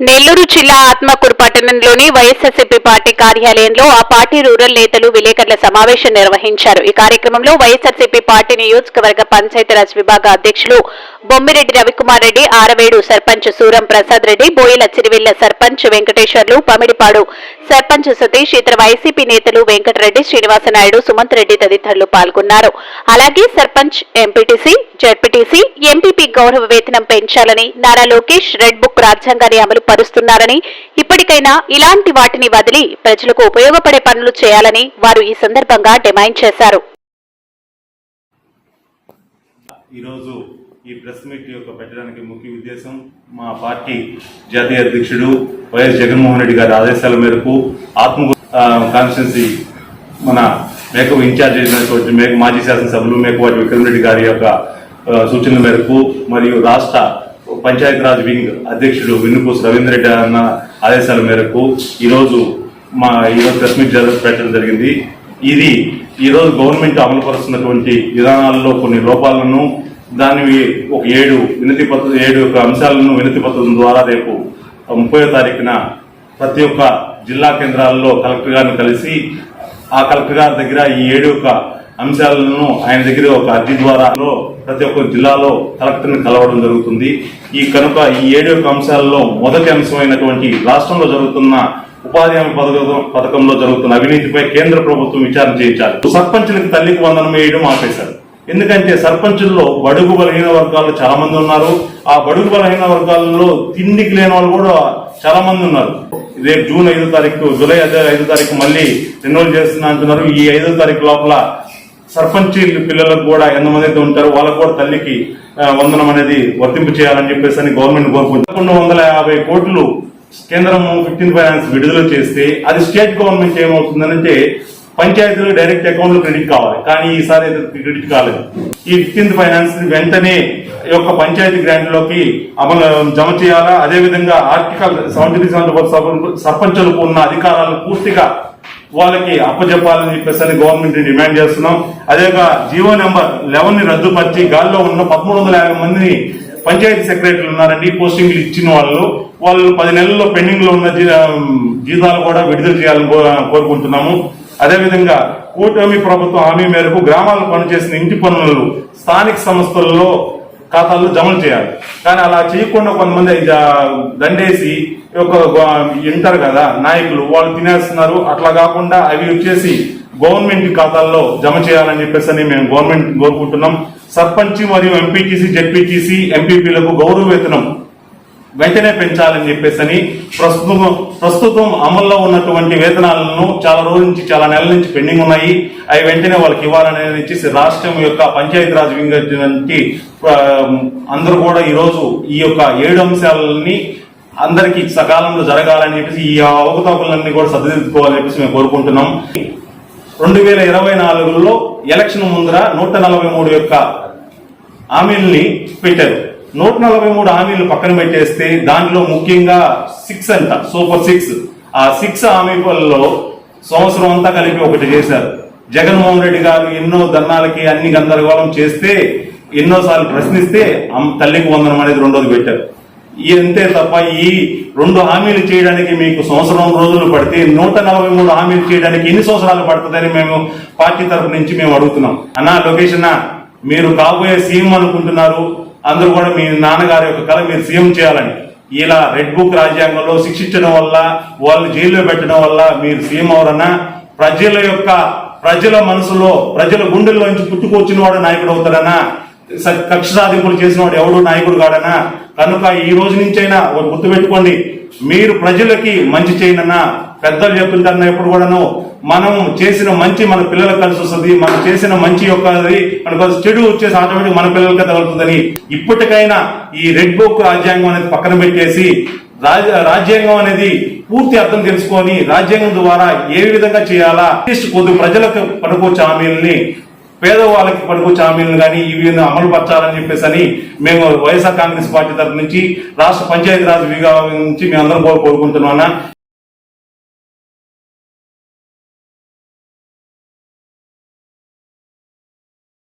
నెల్లూరు జిల్లా ఆత్మకూరు పట్టణంలోని వైఎస్ఆర్సీపీ పార్టీ కార్యాలయంలో ఆ పార్టీ రూరల్ నేతలు విలేకరుల సమావేశం నిర్వహించారు. ఈ కార్యక్రమంలో వైఎస్ఆర్సీపీ పార్టీ నియోజకవర్గ పంచాయతీరాజ్ విభాగ అధ్యక్షులు బొమ్మిరెడ్డి రవికుమార్ రెడ్డి ఆరవేడు సర్పంచ్ సూరం ప్రసాద్ రెడ్డి బోయిల చిరివెల్ల సర్పంచ్ వెంకటేశ్వర్లు పమిడిపాడు సర్పంచ్ సతీష్ ఇతర వైసీపీ నేతలు వెంకటరెడ్డి శ్రీనివాసనాయుడు సుమంత్ రెడ్డి తదితరులు పాల్గొన్నారు. అలాగే సర్పంచ్ ఎంపీటీసీ జడ్పీటీసీ ఎంపీపీ గౌరవ వేతనం పెంచాలని నారా లోకేష్ రెడ్ బుక్ రాజ్యాంగాన్ని అమలు పరుస్తున్నారని ఇప్పటికైనా ఇలాంటి వాటిని వదిలి ప్రజలకు ఉపయోగపడే పనులు చేయాలని వారు ఈ సందర్భంగా డిమాండ్ చేశారు. ఈరోజు ఈ ప్రెస్ మీట్ యొక్క పెట్టడానికి ముఖ్య ఉద్దేశం మా పార్టీ జాతీయ అధ్యక్షుడు వైఎస్ జగన్మోహన్ రెడ్డి గారి ఆదేశాల మేరకు ఆత్మ కాన్స్టిట్యున్సీ మన మేకపు ఇన్ఛార్జ్ అయినటువంటి మేక మాజీ శాసనసభ్యులు మేకవాటి విక్రమరెడ్డి గారి యొక్క సూచనల మేరకు మరియు రాష్ట్ర పంచాయతీరాజ్ వింగ్ అధ్యక్షుడు వెన్నుపూసి రవీంద్ర రెడ్డి అన్న ఆదేశాల మేరకు ఈరోజు మా ఈరోజు ప్రెస్ మీట్ పెట్టడం జరిగింది. ఇది ఈరోజు గవర్నమెంట్ అమలుపరుస్తున్నటువంటి విధానాల్లో కొన్ని లోపాలను దాన్ని ఒక ఏడు వినతి పత్ర ఏడు యొక్క అంశాలను వినతి పత్రం ద్వారా రేపు ముప్పై తారీఖున ప్రతి ఒక్క జిల్లా కేంద్రాల్లో కలెక్టర్ గారిని కలిసి ఆ కలెక్టర్ గారి దగ్గర ఈ ఏడు యొక్క అంశాలను ఆయన దగ్గర ఒక అర్జీ ద్వారా ప్రతి ఒక్క జిల్లాలో కలెక్టర్ని కలవడం జరుగుతుంది. ఈ కనుక ఈ ఏడు యొక్క అంశాలలో మొదటి అంశమైనటువంటి రాష్ట్రంలో జరుగుతున్న ఉపాధి హామీ పథకం పథకంలో జరుగుతున్న అవినీతిపై కేంద్ర ప్రభుత్వం విచారణ చేయించాలి. సర్పంచులకు తల్లికి వందనం వేయడం ఆపేశారు. ఎందుకంటే సర్పంచుల్లో బడుగు బలహీన వర్గాలు చాలా మంది ఉన్నారు. ఆ బడుగు బలహీన వర్గాల్లో తిండికి లేని వాళ్ళు కూడా చాలా మంది ఉన్నారు. రేపు జూన్ ఐదో తారీఖు జూలై ఐదో ఐదో తారీఖు మళ్ళీ రెన్యువల్ చేస్తున్నా అంటున్నారు. ఈ ఐదో తారీఖు లోపల సర్పంచ్ పిల్లలకు కూడా ఎంతమంది అయితే ఉంటారో వాళ్ళకు కూడా తల్లికి వందనం అనేది వర్తింపు చేయాలని చెప్పేసి అని గవర్నమెంట్ కోరుకుంటుంది పదకొండు వందల యాభై కోట్లు కేంద్రం ఫిఫ్టీన్ ఫైనాన్స్ విడుదల చేస్తే అది స్టేట్ గవర్నమెంట్ ఏమవుతుందంటే పంచాయతీలు డైరెక్ట్ అకౌంట్లో క్రెడిట్ కావాలి. కానీ ఈసారి అయితే క్రెడిట్ కాలేదు. ఈ ఫిఫ్టీన్త్ ఫైనాన్స్ వెంటనే ఈ యొక్క పంచాయతీ గ్రాంట్లోకి అమలు జమ చేయాలా? అదేవిధంగా article seventy three seventy four సర్పంచులకు ఉన్న అధికారాలను పూర్తిగా వాళ్ళకి అప్పచెప్పాలని చెప్పేసి అని గవర్నమెంట్ డిమాండ్ చేస్తున్నాం. అదేగా జియో నెంబర్ లెవెన్ని రద్దుపరిచి గాల్లో ఉన్న పదమూడు వందల యాభై మందిని పంచాయతీ సెక్రటరీలు ఉన్నారండి. పోస్టింగ్లు ఇచ్చిన వాళ్ళు. వాళ్ళు పది నెలల్లో పెండింగ్లో ఉన్న జీతాలు కూడా విడుదల చేయాలని కో- కోరుకుంటున్నాము. అదేవిధంగా కూటమి ప్రభుత్వం హామీ మేరకు గ్రామాల్లో పనిచేసిన ఇంటి పనులు స్థానిక సంస్థల్లో ఖాతాల్లో జమలు చేయాలి. కానీ అలా చేయకుండా కొంతమంది దండేసి ఒక వింటారు కదా నాయకులు వాళ్ళు తినేస్తున్నారు. అట్లా కాకుండా అవి వచ్చేసి గవర్నమెంట్ ఖాతాల్లో జమ చేయాలని చెప్పేసి అని మేము గవర్నమెంట్ కోరుకుంటున్నాం. సర్పంచ్ మరియు ఎంపీటీసీ జెడ్పీటీసీ ఎంపీపీలకు గౌరవ వేతనం వెంటనే పెంచాలని చెప్పేసి అని ప్రస్తుతం ప్రస్తుతం అమల్లో ఉన్నటువంటి వేతనాలను చాలా రోజుల నుంచి చాలా నెలల నుంచి పెండింగ్ ఉన్నాయి. అవి వెంటనే వాళ్ళకి ఇవ్వాలని చెప్పేసి రాష్ట్రం యొక్క పంచాయతీరాజ్ వింగ్ అందరూ కూడా ఈరోజు ఈ యొక్క ఏడు అంశాలని అందరికీ సకాలంలో జరగాలని చెప్పేసి ఈ అవకతవకలన్నీ కూడా సరిదిద్దుకోవాలని చెప్పేసి మేము కోరుకుంటున్నాం. రెండు వేల ఇరవై నాలుగులో ఎలక్షన్ ముందర నూట నలభై మూడు యొక్క హామీల్ని పెట్టారు. నూట నలభై మూడు హామీలు పక్కన పెట్టేస్తే దాంట్లో ముఖ్యంగా సిక్స్ అంట సూపర్ సిక్స్ ఆ సిక్స్ హామీలలో సంవత్సరం అంతా కలిపి ఒకటి చేశారు. జగన్మోహన్ రెడ్డి గారు ఎన్నో ధర్నాలకి అన్ని గందరగోళం చేస్తే ఎన్నోసార్లు ప్రశ్నిస్తే తల్లికి వందనం అనేది రెండోది పెట్టారు. ఇంతే అంతే తప్ప ఈ రెండు హామీలు చేయడానికి మీకు సంవత్సరం రోజులు పడితే నూట నలభై మూడు హామీలు చేయడానికి ఎన్ని సంవత్సరాలు పడుతుందని మేము పార్టీ తరఫు నుంచి మేము అడుగుతున్నాం. అన్నా లొకేషన్ మీరు కాబోయే సీఎం అనుకుంటున్నారు. అందరూ కూడా మీ నాన్నగారి యొక్క కళ మీరు సీఎం చేయాలని. ఇలా రెడ్ బుక్ రాజ్యాంగంలో శిక్షించడం వల్ల వాళ్ళు జైల్లో పెట్టడం వల్ల మీరు సీఎం అవరన్నా ప్రజల యొక్క ప్రజల మనసులో ప్రజల గుండెల్లో నుంచి పుట్టుకొచ్చిన వాడు నాయకుడు అవుతాడనా స- కక్ష సాధింపులు చేసిన వాడు ఎవడు నాయకుడు కాడనా కనుక ఈ రోజు నుంచైనా ఒకటి గుర్తుపెట్టుకోండి మీరు ప్రజలకి మంచి చేయనన్నా పెద్దలు చెప్తుంటారన్న ఎప్పుడు కూడాను మనం చేసిన మంచి మన పిల్లలకు కలిసి వస్తుంది మనం చేసిన మంచి యొక్క అది మనకు చెడు వచ్చేసి ఆటోమేటిక్ మన పిల్లలకే తగులుతుందని ఇప్పటికైనా ఈ రెడ్ బుక్ రాజ్యాంగం అనేది పక్కన పెట్టేసి రాజ రాజ్యాంగం అనేది పూర్తి అర్థం తెలుసుకొని రాజ్యాంగం ద్వారా ఏ విధంగా చేయాలా కొద్ది ప్రజలకు పనుకోవచ్చు హామీలని పేదవాళ్ళకి పనికొచ్చే హామీలను కానీ ఇవి అమలు పరచాలని చెప్పేసి అని మేము వైఎస్ఆర్ కాంగ్రెస్ పార్టీ తరఫు నుంచి రాష్ట్ర పంచాయతీరాజ్ విభాగం నుంచి మేము కోరుకుంటున్నాం